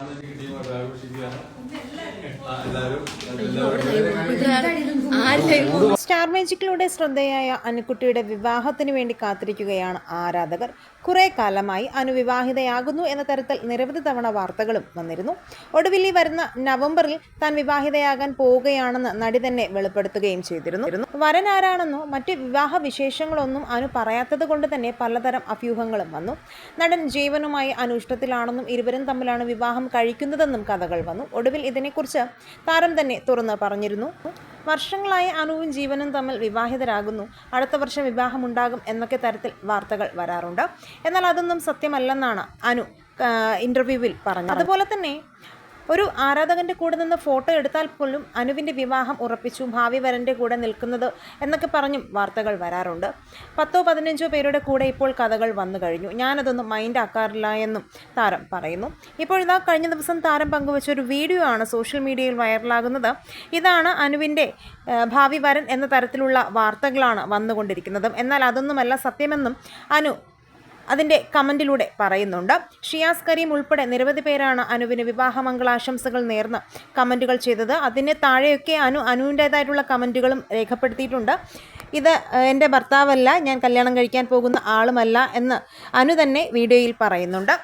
ആഘോഷിക്കുകയാണ് എല്ലാവരും സ്റ്റാർ മാജിക്കിലൂടെ ശ്രദ്ധേയായ അനുക്കുട്ടിയുടെ വിവാഹത്തിന് വേണ്ടി കാത്തിരിക്കുകയാണ് ആരാധകർ. കുറേ കാലമായി അനു വിവാഹിതയാകുന്നു എന്ന തരത്തിൽ നിരവധി തവണ വാർത്തകളും വന്നിരുന്നു. ഒടുവിൽ ഈ വരുന്ന നവംബറിൽ താൻ വിവാഹിതയാകാൻ പോവുകയാണെന്ന് നടി തന്നെ വെളിപ്പെടുത്തുകയും ചെയ്തിരുന്നു. വരൻ ആരാണെന്നോ മറ്റ് വിവാഹ വിശേഷങ്ങളൊന്നും അനു പറയാത്തത് കൊണ്ട് തന്നെ പലതരം അഭ്യൂഹങ്ങളും വന്നു. നടൻ ജീവനുമായി അനുഷ്ഠത്തിലാണെന്നും ഇരുവരും തമ്മിലാണ് വിവാഹം കഴിക്കുന്നതെന്നും കഥകൾ വന്നു. ഒടുവിൽ ഇതിനെക്കുറിച്ച് താരം തന്നെ തുറന്ന് പറഞ്ഞിരുന്നു. വർഷങ്ങളായി അനുവും ജീവനും തമ്മിൽ വിവാഹിതരാകുന്നു. അടുത്ത വർഷം വിവാഹമുണ്ടാകും എന്നൊക്കെ തരത്തിൽ വാർത്തകൾ വരാറുണ്ട്. എന്നാൽ അതൊന്നും സത്യമല്ലെന്നാണ് അനു ഇന്റർവ്യൂവിൽ പറഞ്ഞത്. അതുപോലെ തന്നെ ഒരു ആരാധകന്റെ കൂടെ നിന്ന് ഫോട്ടോ എടുത്താൽ പോലും അനുവിന്റെ വിവാഹം ഉറപ്പിച്ചു ഭാവി വരന്റെ കൂടെ നിൽക്കുന്നത് എന്നൊക്കെ പറഞ്ഞും വാർത്തകൾ വരാറുണ്ട്. പത്തോ പതിനഞ്ചോ പേരുടെ കൂടെ ഇപ്പോൾ കഥകൾ വന്നു കഴിഞ്ഞു. ഞാനതൊന്നും മൈൻഡ് ആക്കാറില്ല എന്നും താരം പറയുന്നു. ഇപ്പോൾ ഇതാ കഴിഞ്ഞ ദിവസം താരം പങ്കുവച്ച ഒരു വീഡിയോ ആണ് സോഷ്യൽ മീഡിയയിൽ വൈറലാകുന്നത് ഇതാണ് അനുവിന്റെ ഭാവി വരൻ എന്ന തരത്തിലുള്ള വാർത്തകളാണ് വന്നുകൊണ്ടിരിക്കുന്നത്. എന്നാൽ അതൊന്നുമല്ല സത്യമെന്നും അനു അതിന്റെ കമന്റിലൂടെ പറയുന്നുണ്ട്. ഷിയാസ് കരീം ഉൾപ്പെടെ നിരവധി പേരാണ് അനുവിന് വിവാഹമംഗളാശംസകൾ നേർന്ന് കമന്റുകൾ ചെയ്തത്. അതിന് താഴെയൊക്കെ അനു അനുവിന്റേതായിട്ടുള്ള കമന്റുകളും രേഖപ്പെടുത്തിയിട്ടുണ്ട്. ഇത് എന്റെ ഭർത്താവല്ല ഞാൻ കല്യാണം കഴിക്കാൻ പോകുന്ന ആളുമല്ല എന്ന് അനു തന്നെ വീഡിയോയിൽ പറയുന്നുണ്ട്.